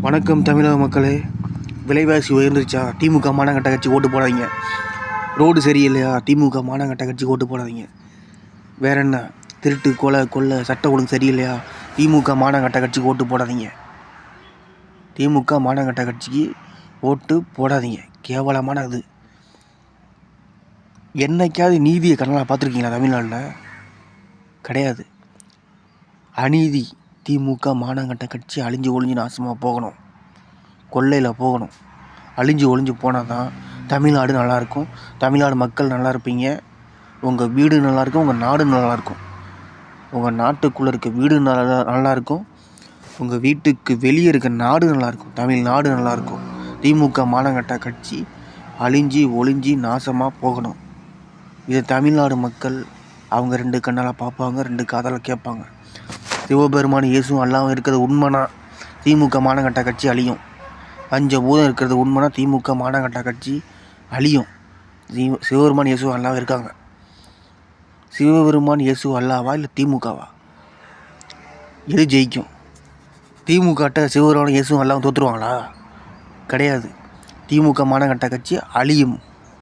வணக்கம் தமிழக மக்களே. விலைவாசி உயர்ந்துருச்சா? திமுக மானங்கட்ட கட்சி ஓட்டு போடாதீங்க. ரோடு சரியில்லையா? திமுக மானங்கட்ட கட்சி ஓட்டு போடாதீங்க. வேற என்ன திருட்டு கொலை கொள்ளை சட்ட ஒழுங்கு சரியில்லையா? திமுக மானங்கட்ட கட்சிக்கு ஓட்டு போடாதீங்க. திமுக மானங்கட்ட கட்சிக்கு ஓட்டு போடாதீங்க. கேவலமானது என்னைக்காவது நீதியை கண்ணால் பார்த்துருக்கீங்களா தமிழ்நாட்டில்? கிடையாது. அநீதி. திமுக மானங்கட்ட கட்சி அழிஞ்சு ஒழிஞ்சு நாசமாக போகணும். கொள்ளையில் போகணும். அழிஞ்சு ஒழிஞ்சு போனால் தான் தமிழ்நாடு நல்லாயிருக்கும். தமிழ்நாடு மக்கள் நல்லா இருப்பீங்க உங்கள் வீடு நல்லாயிருக்கும். உங்கள் நாடு நல்லாயிருக்கும். உங்கள் நாட்டுக்குள்ளே இருக்க வீடு நல்லா நல்லாயிருக்கும். உங்கள் வீட்டுக்கு வெளியே இருக்க நாடு நல்லாயிருக்கும். தமிழ்நாடு நல்லாயிருக்கும். திமுக மானங்கட்ட கட்சி அழிஞ்சி ஒழிஞ்சி நாசமாக போகணும். இதை தமிழ்நாடு மக்கள் அவங்க ரெண்டு கண்ணால் பார்ப்பாங்க ரெண்டு காதால் கேட்பாங்க. சிவபெருமான் இயேசும் அல்லாமல் இருக்கிறது உண்மைனா திமுக மானகட்ட கட்சி அழியும். பஞ்ச பூதம் இருக்கிறது உண்மைனா திமுக மானகட்ட கட்சி அழியும். சிவபெருமான் இயேசு அல்லாமல் இருக்காங்க. சிவபெருமான் இயேசு அல்லாவா இல்லை திமுகவா? எது ஜெயிக்கும்? திமுகட்ட சிவபெருமான் இயேசுவும் அல்லாமல் தோற்றுருவாங்களா கிடையாது. திமுக மானகட்ட கட்சி அழியும்.